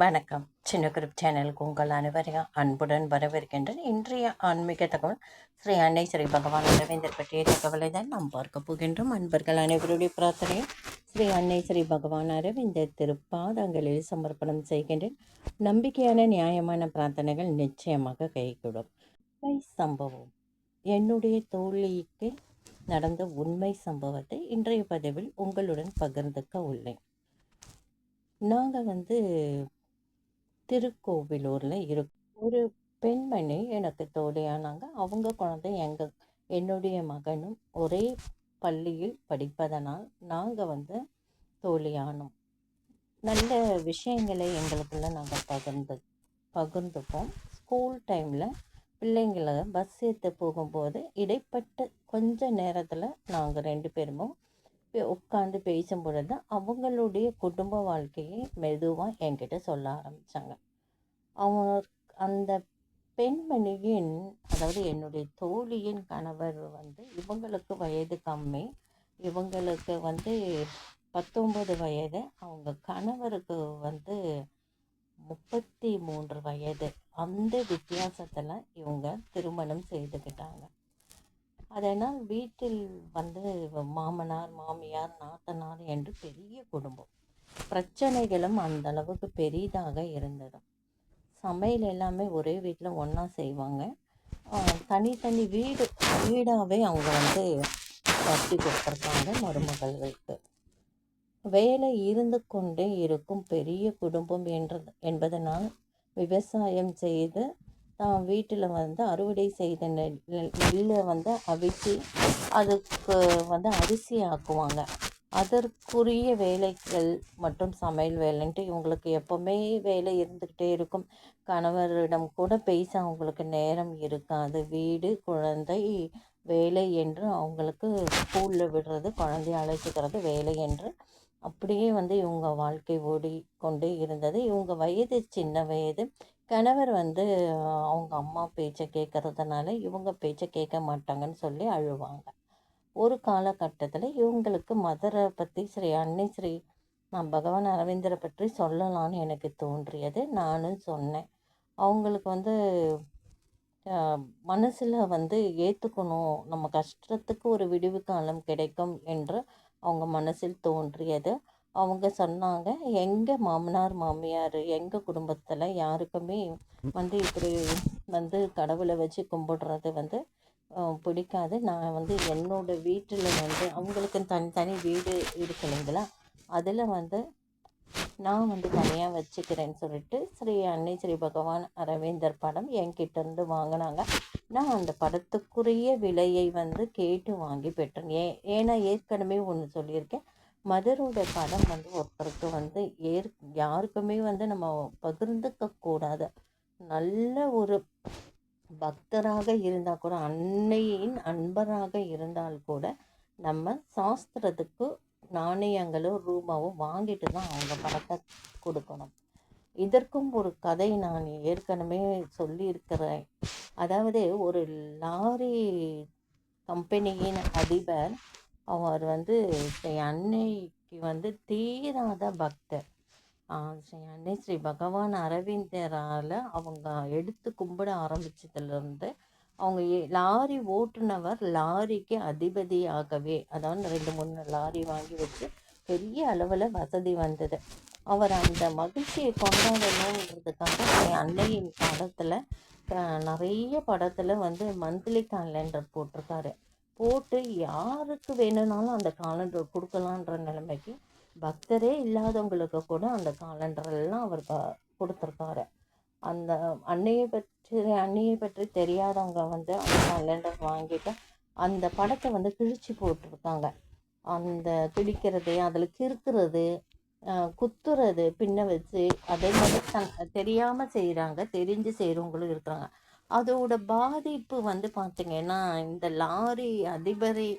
வணக்கம். சின்ன குரூப் சேனலுக்கு உங்கள் அனைவரையும் அன்புடன் வரவேற்கின்றேன். இன்றைய ஆன்மீக தகவல் ஸ்ரீ அன்னை ஸ்ரீ பகவான் அரவிந்தர் பற்றிய தகவலை தான் நாம் பார்க்க போகின்றோம். அன்பர்கள் அனைவருடைய பிரார்த்தனையும் ஸ்ரீ அன்னை ஸ்ரீ பகவான் அரவிந்தர் திருப்பாதங்களில் சமர்ப்பணம் செய்கின்றேன். நம்பிக்கையான நியாயமான பிரார்த்தனைகள் நிச்சயமாக கைகூடும். உண்மை சம்பவம். என்னுடைய தோழிக்கு நடந்த உண்மை சம்பவத்தை இன்றைய பதிவில் உங்களுடன் பகிர்ந்துக்க உள்ளேன். நாங்கள் வந்து திருக்கோவிலூரில் இருக்கும் ஒரு பெண்மணி எனக்கு தோழியானாங்க. அவங்க குழந்தை எங்கள் என்னுடைய மகனும் ஒரே பள்ளியில் படிப்பதனால் நாங்கள் வந்து தோழியானோம். நல்ல விஷயங்களை எங்களுக்குள்ள நாங்கள் பகிர்ந்து பகிர்ந்துப்போம். ஸ்கூல் டைமில் பிள்ளைங்களை பஸ் ஏற்ற போகும்போது இடைப்பட்ட கொஞ்ச நேரத்தில் நாங்கள் ரெண்டு பேருமும் உட்காந்து பேசும் பொழுது அவங்களுடைய குடும்ப வாழ்க்கையை மெதுவாக என்கிட்ட சொல்ல ஆரம்பித்தாங்க அவங்க அந்த பெண்மணியின் அதாவது என்னுடைய தோழியின் கணவர் வந்து இவங்களுக்கு வயது கம்மி. இவங்களுக்கு வந்து பத்தொம்பது வயது. அவங்க கணவருக்கு வந்து முப்பத்தி மூன்று வயது. அந்த வித்தியாசத்தில் இவங்க திருமணம் செய்துக்கிட்டாங்க. அதனால் வீட்டில் வந்து மாமனார் மாமியார் நாத்தனார் என்று பெரிய குடும்பம். பிரச்சனைகளும் அந்த அளவுக்கு பெரிதாக இருந்தது. சமையல் எல்லாமே ஒரே வீட்டில் ஒன்றா செய்வாங்க. தனித்தனி வீடு வீடாகவே அவங்க வந்து கட்டி கொடுத்துருக்காங்க மருமகள்களுக்கு. வேலை இருந்து கொண்டே இருக்கும் பெரிய குடும்பம் என்ற என்பதனால் விவசாயம் செய்து தான் வீட்டில் வந்து அறுவடை செய்த நெல் நெல்லை வந்து அவிச்சு அதுக்கு வந்து அரிசி ஆக்குவாங்க. அதற்குரிய வேலைகள் மற்றும் சமையல் வேலைன்ட்டு இவங்களுக்கு எப்போவுமே வேலை இருந்துக்கிட்டே இருக்கும். கணவரிடம் கூட பேச அவங்களுக்கு நேரம் இருக்காது. வீடு குழந்தை வேலை என்று அவங்களுக்கு ஸ்கூலில் விடுறது குழந்தைய அழைச்சிக்கிறது வேலை என்று அப்படியே வந்து இவங்க வாழ்க்கை ஓடி கொண்டே இருந்தது. இவங்க வயது சின்ன வயது. கணவர் வந்து அவங்க அம்மா பேச்சை கேட்கறதுனால இவங்க பேச்சை கேட்க மாட்டாங்கன்னு சொல்லி அழுவாங்க. ஒரு காலகட்டத்தில் இவங்களுக்கு மதரை பற்றி ஸ்ரீ அன்னை ஸ்ரீ நான் பகவான் அரவிந்தரை பற்றி சொல்லலான்னு எனக்கு தோன்றியது. நானும் சொன்னேன். அவங்களுக்கு வந்து மனசில் வந்து ஏற்றுக்கணும் நம்ம கஷ்டத்துக்கு ஒரு விடிவு காலம் கிடைக்கும் என்று அவங்க மனசில் தோன்றியது. அவங்க சொன்னாங்க எங்கள் மாமனார் மாமியார் எங்கள் குடும்பத்தில் யாருக்குமே வந்து இப்படி வந்து கடவுளை வச்சு கும்பிடுறது வந்து பிடிக்காது. நான் வந்து என்னோடய வீட்டில் வந்து அவங்களுக்கு தனி வீடு இருக்கு இல்லைங்களா? அதில் வந்து நான் வந்து தனியாக வச்சுக்கிறேன்னு சொல்லிட்டு ஸ்ரீ அன்னை ஸ்ரீ பகவான் அரவிந்தர் படம் என்கிட்டேருந்து வாங்கினாங்க. நான் அந்த படத்துக்குரிய விலையை வந்து கேட்டு வாங்கி பெற்றேன். ஏ ஏன்னா ஏற்கனவே ஒன்று சொல்லியிருக்கேன். மதரோட படம் வந்து ஒருத்தருக்கு வந்து ஏற் யாருக்குமே வந்து நம்ம பகிர்ந்துக்க கூடாது நல்ல ஒரு பக்தராக இருந்தால் கூட அன்னையின் அன்பராக இருந்தால் கூட நம்ம சாஸ்திரத்துக்கு நாணயங்களும் ரூபாவும் வாங்கிட்டு தான் அவங்க படத்தை கொடுக்கணும். இதற்கும் ஒரு கதை நான் ஏற்கனவே சொல்லியிருக்கிறேன். அதாவது ஒரு லாரி கம்பெனியின் அதிபர் அவர் வந்து ஸ்ரீ அன்னைக்கு வந்து தீராத பக்தர். ஸ்ரீ அன்னை ஸ்ரீ பகவான் அரவிந்தரால் அவங்க எடுத்து கும்பிட ஆரம்பித்ததுலேருந்து அவங்க லாரி ஓட்டுனவர் லாரிக்கு அதிபதியாகவே அதாவது ரெண்டு மூணு லாரி வாங்கி வச்சு பெரிய அளவில் வசதி வந்தது. அவர் அந்த மகிழ்ச்சியை கொண்டாடணுன்றதுக்காக அன்னையின் படத்தில் நிறைய படத்தில் வந்து மந்த்லி கேலண்டர் போட்டிருக்காரு. போட்டு யாருக்கு வேணும்னாலும் அந்த காலண்டர் கொடுக்கலான்ற நிலைமைக்கு பக்தரே இல்லாதவங்களுக்கு கூட அந்த காலண்டரெல்லாம் அவர் கொடுத்துருக்காரு. அந்த அன்னையை பற்றி அன்னையை பற்றி தெரியாதவங்க வந்து அந்த காலண்டர் வாங்கிட்டு அந்த படத்தை வந்து கிழிச்சு போட்டிருக்காங்க. அந்த கிழிக்கிறது அதில் கிறுக்கிறது குத்துறது பின்ன வச்சு அதே மாதிரி தன் தெரியாமல் செய்கிறாங்க தெரிஞ்சு செய்கிறவங்களும் இருக்கிறாங்க. அதோட பாதிப்பு வந்து பார்த்திங்கன்னா இந்த லாரி அதிபரி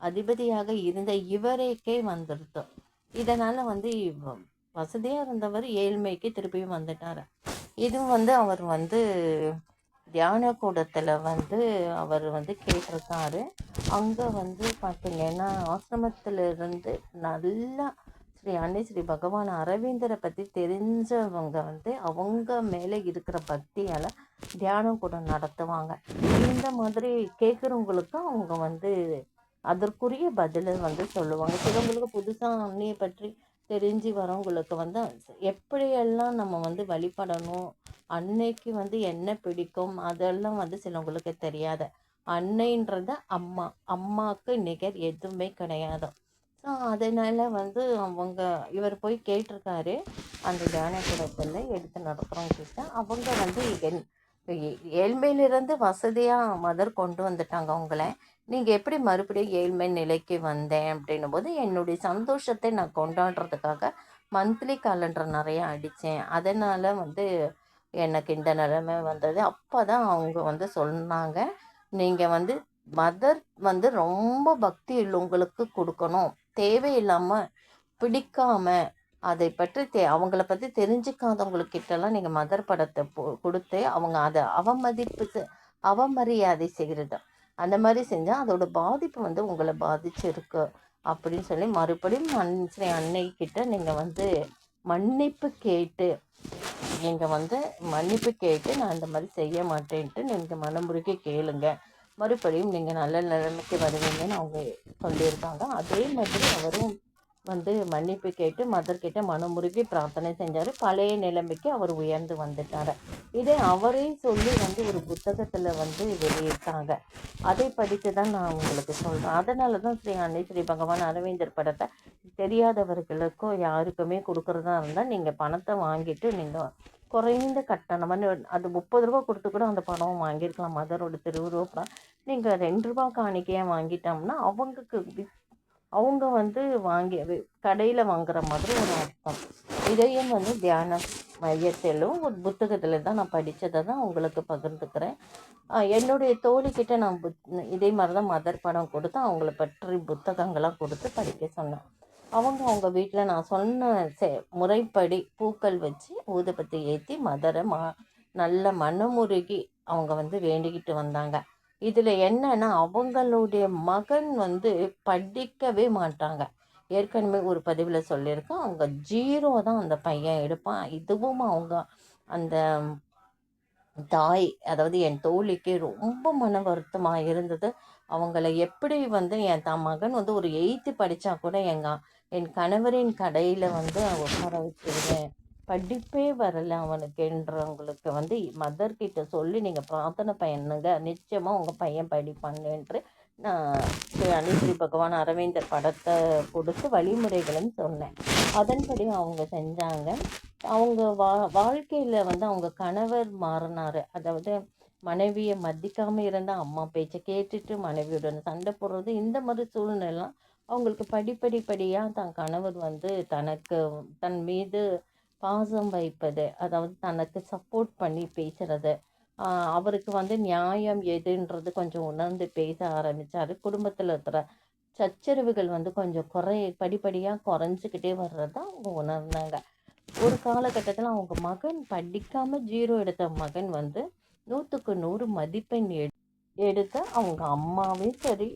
அதிபதியாக இருந்த இவருக்கே வந்துடுது இதனால் வந்து வசதியாக இருந்தவர் ஏழ்மைக்கு திருப்பியும் வந்துட்டார். இதுவும் வந்து அவர் வந்து தியான கூடத்தில் வந்து அவர் வந்து கேட்டிருக்காரு. அங்கே வந்து பார்த்திங்கன்னா ஆசிரமத்தில் இருந்து நல்லா ஸ்ரீ அன்னை ஸ்ரீ பகவான் அரவிந்தரை பற்றி தெரிஞ்சவங்க வந்து அவங்க மேலே இருக்கிற பக்தியால் தியானம் கூட நடத்துவாங்க. இந்த மாதிரி கேட்குறவங்களுக்கு அவங்க வந்து அதற்குரிய பதிலை வந்து சொல்லுவாங்க. சிலவங்களுக்கு புதுசாக அன்னையை பற்றி தெரிஞ்சு வரவங்களுக்கு வந்து எப்படியெல்லாம் நம்ம வந்து வழிபடணும் அன்னைக்கு வந்து என்ன பிடிக்கும் அதெல்லாம் வந்து சிலவங்களுக்கு தெரியாது. அன்னைன்றத அம்மா அம்மாவுக்கு நிகர் எதுவுமே கிடையாது. ஸோ அதனால் வந்து அவங்க இவர் போய் கேட்டிருக்காரு. அந்த தியானக்கூடத்தில் எடுத்து நடத்துகிறோம் கிட்ட அவங்க வந்து என் ஏழ்மையிலிருந்து வசதியாக மதர் கொண்டு வந்துட்டாங்க அவங்கள. நீங்கள் எப்படி மறுபடியும் ஏழ்மை நிலைக்கு வந்தேன் அப்படின்னும் போது என்னுடைய சந்தோஷத்தை நான் கொண்டாடுறதுக்காக மந்த்லி கேலண்டர் நிறையா அடித்தேன். அதனால் வந்து எனக்கு இந்த நிலைமை வந்தது. அப்போ தான் அவங்க வந்து சொன்னாங்க நீங்கள் வந்து மதர் வந்து ரொம்ப பக்தி உள்ளவங்களுக்கு கொடுக்கணும். தேவையில்லாமல் பிடிக்காம அதை பற்றி தே அவங்கள பற்றி தெரிஞ்சுக்காதவங்களுக்கிட்டலாம் நீங்கள் மதர் படத்தை கொடுத்து அவங்க அதை அவமதிப்பு அவமரியாதை செய்கிறது அந்த மாதிரி செஞ்சால் அதோட பாதிப்பு வந்து உங்களை பாதிச்சிருக்கு அப்படின்னு சொல்லி மறுபடியும் மண் அன்னைக்கிட்ட நீங்கள் வந்து மன்னிப்பு கேட்டு நீங்கள் வந்து மன்னிப்பு கேட்டு நான் இந்த மாதிரி செய்ய மாட்டேன்ட்டு நீங்கள் மனமுருகி கேளுங்க. மறுபடியும் நீங்கள் நல்ல நிலைமைக்கு வருவீங்கன்னு அவங்க சொல்லியிருக்காங்க. அதே மாதிரி அவரும் வந்து மன்னிப்பு கேட்டு மதர்கிட்ட மனமுருகி பிரார்த்தனை செஞ்சார். பழைய நிலைமைக்கு அவர் உயர்ந்து வந்துட்டார். இதை அவரே சொல்லி வந்து ஒரு புத்தகத்தில் வந்து வெளியிட்டாங்க. அதை படித்து தான் நான் உங்களுக்கு சொல்கிறேன் அதனால தான் ஸ்ரீ அன்னை ஸ்ரீ பகவான் அரவிந்தர் படத்தை தெரியாதவர்களுக்கோ யாருக்குமே கொடுக்குறதா இருந்தால் நீங்கள் பணத்தை வாங்கிட்டு நீங்கள் குறைந்த கட்டணம். அது முப்பது ரூபா கொடுத்து கூட அந்த படம் வாங்கியிருக்கலாம். மதரோட திருவுருவா நீங்கள் ரெண்டு ரூபா காணிக்கையாக வாங்கிட்டோம்னா அவங்களுக்கு அவங்க வந்து வாங்கி கடையில் வாங்குற மாதிரி ஒரு அர்த்தம். இதையும் வந்து தியான மையத்திலும் ஒரு புத்தகத்தில் தான் நான் படித்ததை தான் உங்களுக்கு பகிர்ந்துக்கிறேன். என்னுடைய தோழிக்கிட்ட நான் புத் இதே மாதிரி தான் மதர் படம் கொடுத்து அவங்கள பற்றி புத்தகங்களாக கொடுத்து படிக்க சொன்னேன். அவங்க அவங்க வீட்டில் நான் சொன்ன செ முறைப்படி பூக்கள் வச்சு ஊதுபத்தி ஏற்றி மதரை மா நல்ல மனமுருகி அவங்க வந்து வேண்டிக்கிட்டு வந்தாங்க. இதில் என்னன்னா அவங்களுடைய மகன் வந்து படிக்கவே மாட்டாங்க. ஏற்கனவே ஒரு பதிவில் சொல்லியிருக்கேன் அவங்க ஜீரோ தான் அந்த பையன் எடுப்பான். இதுவும் அவங்க அந்த தாய் அதாவது என் தோழிக்கு ரொம்ப மன வருத்தமாக இருந்தது. அவங்கள எப்படி வந்து என் தான் மகன் வந்து ஒரு எயித்து படித்தா கூட எங்கள் என் கணவரின் கடையில் வந்து உட்கார வச்சுருவேன். படிப்பே வரல அவனுக்குன்றவங்களுக்கு வந்து மதர்கிட்ட சொல்லி நீங்கள் பிரார்த்தனை பையனுங்க நிச்சயமாக உங்கள் பையன் படிப்பாங்கன்று நான் அனிஸ்ரீ பகவான் அரவிந்தர் படத்தை கொடுத்து வழிமுறைகளும் சொன்னேன். அதன்படி அவங்க செஞ்சாங்க. அவங்க வா வாழ்க்கையில் வந்து அவங்க கணவர் மாறினார். அதாவது மனைவியை மதிக்காமல் இருந்தால் அம்மா பேச்சை கேட்டுட்டு மனைவியுடன் சண்டை போடுறது இந்த மாதிரி சூழ்நிலாம் அவங்களுக்கு படிப்படி படியாக தன் கணவர் வந்து தனக்கு தன் மீது பாசம் வைப்பது அதாவது தனக்கு சப்போர்ட் பண்ணி பேசுறது அவருக்கு வந்து நியாயம் எதுன்றது கொஞ்சம் உணர்ந்து பேச ஆரம்பித்தார் குடும்பத்தில் இருக்கிற சச்சரவுகள் வந்து கொஞ்சம் குறை படிப்படியாக குறைஞ்சிக்கிட்டே வர்றதா அவங்க உணர்ந்தாங்க. ஒரு காலகட்டத்தில் அவங்க மகன் படிக்காமல் ஜீரோ எடுத்த மகன் வந்து நூற்றுக்கு நூறு மதிப்பெண் எடுத்த எடுக்க அவங்க அம்மாவே சரி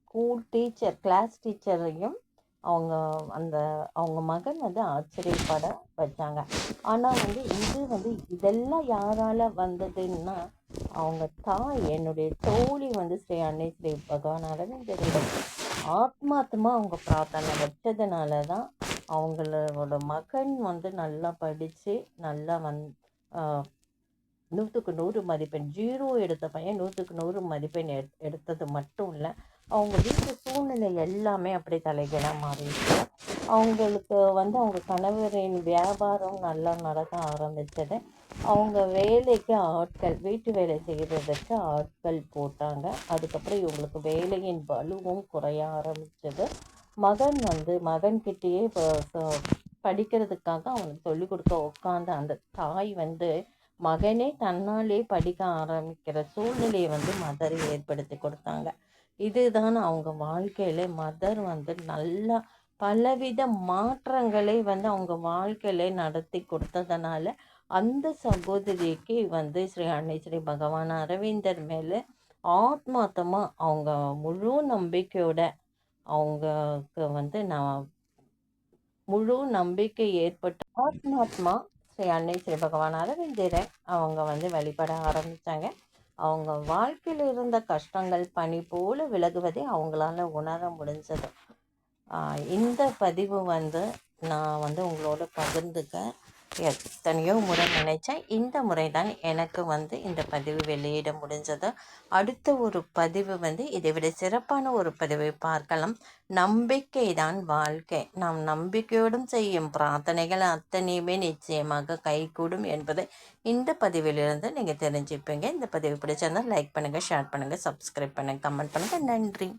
ஸ்கூல் டீச்சர் கிளாஸ் டீச்சரையும் அவங்க அந்த அவங்க மகன் வந்து ஆச்சரியப்பட வச்சாங்க. ஆனால் வந்து இது வந்து இதெல்லாம் யாரால் வந்ததுன்னா அவங்க தாய் என்னுடைய தோழி வந்து ஸ்ரீ அன்னை ஸ்ரீ பகவான் அரவிந்தரிடம் ஆத்மாத்மா அவங்க பிரார்த்தனை வச்சதுனால தான் அவங்களோட மகன் வந்து நல்லா படித்து நல்லா வந் நூற்றுக்கு நூறு மதிப்பெண். ஜீரோ எடுத்த பையன் நூற்றுக்கு நூறு மதிப்பெண் எடுத்தது மட்டும் இல்லை. அவங்க வீட்டு சூழ்நிலை எல்லாமே அப்படி தலைகீழாக மாறிடுச்சு. அவங்களுக்கு வந்து அவங்க கணவரின் வியாபாரம் நல்லா நடக்க ஆரம்பித்தது அவங்க வேலைக்கு ஆட்கள் வீட்டு வேலை செய்கிறதுக்கு ஆட்கள் போட்டாங்க. அதுக்கப்புறம் இவங்களுக்கு வேலையின் வலுவும் குறைய ஆரம்பித்தது மகன் வந்து மகன்கிட்டேயே படிக்கிறதுக்காக அவனுக்கு சொல்லிக் கொடுக்க உட்காந்த அந்த தாய் வந்து மகனே தன்னாலே படிக்க ஆரம்பிக்கிற சூழ்நிலையை வந்து மதர் ஏற்படுத்தி கொடுத்தாங்க. இதுதான் அவங்க வாழ்க்கையில் மதர் வந்து நல்லா பலவித மாற்றங்களை வந்து அவங்க வாழ்க்கையில் நடத்தி கொடுத்ததுனால அந்த சகோதரிக்கு வந்து ஸ்ரீ அன்னை ஸ்ரீ பகவான் அரவிந்தர் மேலே ஆத்மாத்தமாக அவங்க முழு நம்பிக்கையோட அவங்களுக்கு வந்து நான் முழு நம்பிக்கை ஏற்பட்டு ஆத்மாத்மா ஸ்ரீ அன்னை ஸ்ரீ பகவான் அரவிந்தரை அவங்க வந்து வழிபட ஆரம்பித்தாங்க அவங்க வாழ்க்கையில் இருந்த கஷ்டங்கள் பனி போல் விலகுவதே அவங்களால உணர முடிஞ்சது. இந்த பதிவு வந்து நான் வந்து உங்களோட பகிர்ந்துக்க எத்தனையோ முறை நினைச்சேன். இந்த முறை தான் எனக்கு வந்து இந்த பதிவு வெளியிட முடிஞ்சது. அடுத்த ஒரு பதிவு வந்து இதை விட சிறப்பான ஒரு பதிவை பார்க்கலாம். நம்பிக்கை தான் வாழ்க்கை. நாம் நம்பிக்கையோடும் செய்யும் பிரார்த்தனைகள் அத்தனையுமே நிச்சயமாக கைகூடும் என்பதை இந்த பதிவிலிருந்து நீங்கள் தெரிஞ்சுப்பீங்க. இந்த பதிவு பிடிச்சிருந்தால் லைக் பண்ணுங்கள் ஷேர் பண்ணுங்கள் சப்ஸ்கிரைப் பண்ணுங்கள் கமெண்ட் பண்ணுங்கள் நன்றி.